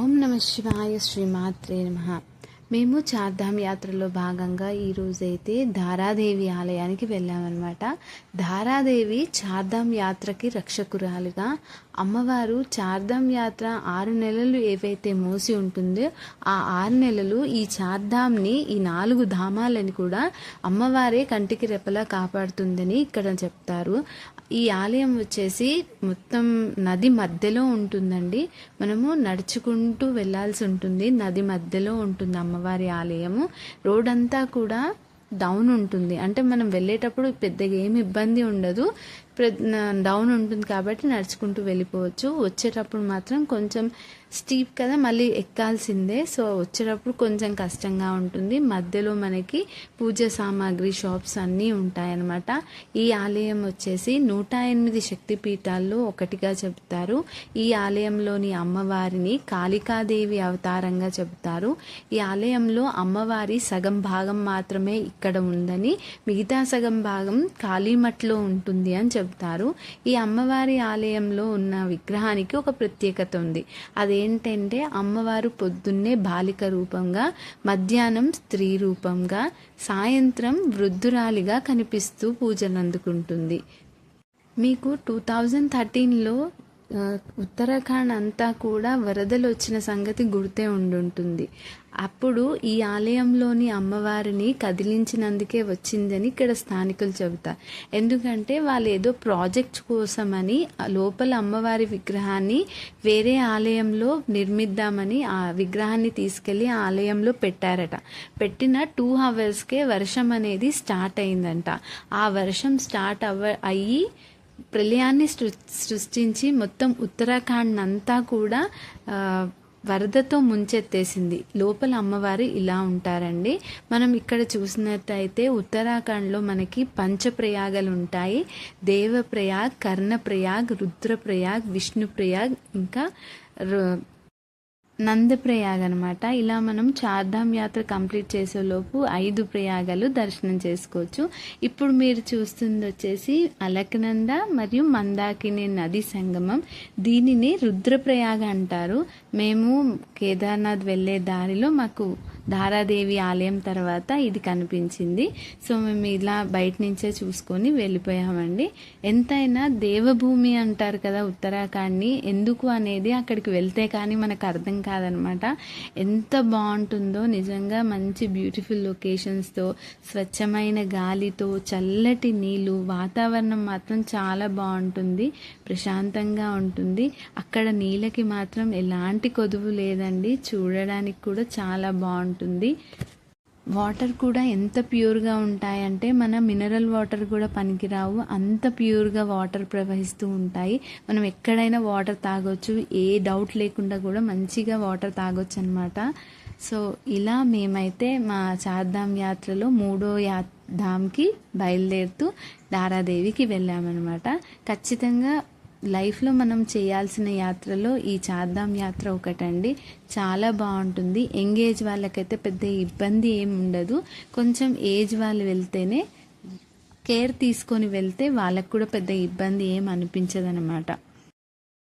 ఓం నమ శివాయ శ్రీమాత్రే నమ. మేము చార్ధామ్ యాత్రలో భాగంగా ఈరోజైతే ధారాదేవి ఆలయానికి వెళ్ళామన్నమాట. ధారాదేవి చార్ధామ్ యాత్రకి రక్షకురాలుగా అమ్మవారు చార్ధామ్ యాత్ర ఆరు నెలలు ఏవైతే మోసి ఉంటుందో ఆ ఆరు నెలలు ఈ చార్ధామ్ని ఈ నాలుగు ధామాలని కూడా అమ్మవారే కంటికి రెప్పలా కాపాడుతుందని ఇక్కడ చెప్తారు. ఈ ఆలయం వచ్చేసి మొత్తం నది మధ్యలో ఉంటుందండి. మనము నడుచుకుంటూ వెళ్ళాల్సి ఉంటుంది. నది మధ్యలో ఉంటుంది అమ్మవారి ఆలయము. రోడ్ అంతా కూడా డౌన్ ఉంటుంది. అంటే మనం వెళ్ళేటప్పుడు పెద్దగా ఏమి ఇబ్బంది ఉండదు. డౌన్ ఉంటుంది కాబట్టి నడుచుకుంటూ వెళ్ళిపోవచ్చు. వచ్చేటప్పుడు మాత్రం కొంచెం స్టీప్ కదా మళ్ళీ ఎక్కాల్సిందే. సో వచ్చేటప్పుడు కొంచెం కష్టంగా ఉంటుంది. మధ్యలో మనకి పూజ సామాగ్రి షాప్స్ అన్నీ ఉంటాయన్నమాట. ఈ ఆలయం వచ్చేసి నూట ఎనిమిది శక్తి పీఠాల్లో ఒకటిగా చెబుతారు. ఈ ఆలయంలోని అమ్మవారిని కాళికాదేవి అవతారంగా చెబుతారు. ఈ ఆలయంలో అమ్మవారి సగం భాగం మాత్రమే ఇక్కడ ఉందని మిగతా సగం భాగం కాళీమట్లో ఉంటుంది అని చెబుతారు ఈ అమ్మవారి ఆలయంలో ఉన్న విగ్రహానికి ఒక ప్రత్యేకత ఉంది. అదేంటంటే అమ్మవారు పొద్దున్నే బాలిక రూపంగా మధ్యాహ్నం స్త్రీ రూపంగా సాయంత్రం వృద్ధురాలిగా కనిపిస్తూ పూజలు అందుకుంటుంది. మీకు టూ థౌజండ్ థర్టీన్లో ఉత్తరాఖండ్ అంతా కూడా వరదలు వచ్చిన సంగతి గుర్తే ఉండుంటుంది. అప్పుడు ఈ ఆలయంలోని అమ్మవారిని కదిలించినందుకే వచ్చిందని ఇక్కడ స్థానికులు చెబుతారు. ఎందుకంటే వాళ్ళు ఏదో ప్రాజెక్ట్ కోసమని లోపల అమ్మవారి విగ్రహాన్ని వేరే ఆలయంలో నిర్మిద్దామని ఆ విగ్రహాన్ని తీసుకెళ్ళి ఆలయంలో పెట్టారట. పెట్టిన టూ అవర్స్కే వర్షం అనేది స్టార్ట్ అయిందంట. ఆ వర్షం స్టార్ట్ అవ అయ్యి ప్రళయాన్ని సృష్టించి మొత్తం ఉత్తరాఖండ్ అంతా కూడా వరదతో ముంచెత్తేసింది. లోపల అమ్మవారు ఇలా ఉంటారండి. మనం ఇక్కడ చూసినట్టయితే ఉత్తరాఖండ్లో మనకి పంచప్రయాగలు ఉంటాయి దేవప్రయాగ్ కర్ణప్రయాగ్ రుద్రప్రయాగ్ విష్ణుప్రయాగ్ ఇంకా నందప్రయాగ అనమాట ఇలా మనం చార్ధామ్ యాత్ర కంప్లీట్ చేసేలోపు ఐదు ప్రయాగాలు దర్శనం చేసుకోవచ్చు. ఇప్పుడు మీరు చూస్తుంది వచ్చేసి అలకనంద మరియు మందాకిని నది సంగమం. దీనిని రుద్రప్రయాగ అంటారు. మేము కేదార్నాథ్ వెళ్ళే దారిలో మాకు ధారాదేవి ఆలయం తర్వాత ఇది కనిపించింది. సో మేము ఇలా బయట నుంచే చూసుకొని వెళ్ళిపోయామండి. ఎంతైనా దేవభూమి అంటారు కదా ఉత్తరాఖండ్ని ఎందుకు అనేది అక్కడికి వెళ్తే కానీ మనకు అర్థం కాదనమాట. ఎంత బాగుంటుందో నిజంగా మంచి బ్యూటిఫుల్ లొకేషన్స్తో స్వచ్ఛమైన గాలితో చల్లటి నీళ్ళు వాతావరణం మాత్రం చాలా బాగుంటుంది ప్రశాంతంగా ఉంటుంది. అక్కడ నీళ్ళకి మాత్రం ఎలాంటి కొదువు లేదండి. చూడడానికి కూడా చాలా బాగుంటుంది. ఉంటుంది. వాటర్ కూడా ఎంత ప్యూర్గా ఉంటాయంటే మన మినరల్ వాటర్ కూడా పనికిరావు. అంత ప్యూర్గా వాటర్ ప్రవహిస్తూ ఉంటాయి. మనం ఎక్కడైనా వాటర్ తాగొచ్చు. ఏ డౌట్ లేకుండా కూడా మంచిగా వాటర్ తాగొచ్చు అనమాట సో ఇలా మేమైతే మా చార్ధామ్ యాత్రలో మూడో యా ధామ్కి బయలుదేరుతూ దారాదేవికి వెళ్ళామన్నమాట ఖచ్చితంగా లైఫ్లో మనం చేయాల్సిన యాత్రలో ఈ చార్ధామ్ యాత్ర ఒకటండి. చాలా బాగుంటుంది. ఎంగేజ్ వాళ్ళకైతే పెద్ద ఇబ్బంది ఏమి ఉండదు. కొంచెం ఏజ్ వాళ్ళు వెళ్తేనే కేర్ తీసుకొని వెళ్తే వాళ్ళకు కూడా పెద్ద ఇబ్బంది ఏం అనిపించదనమాట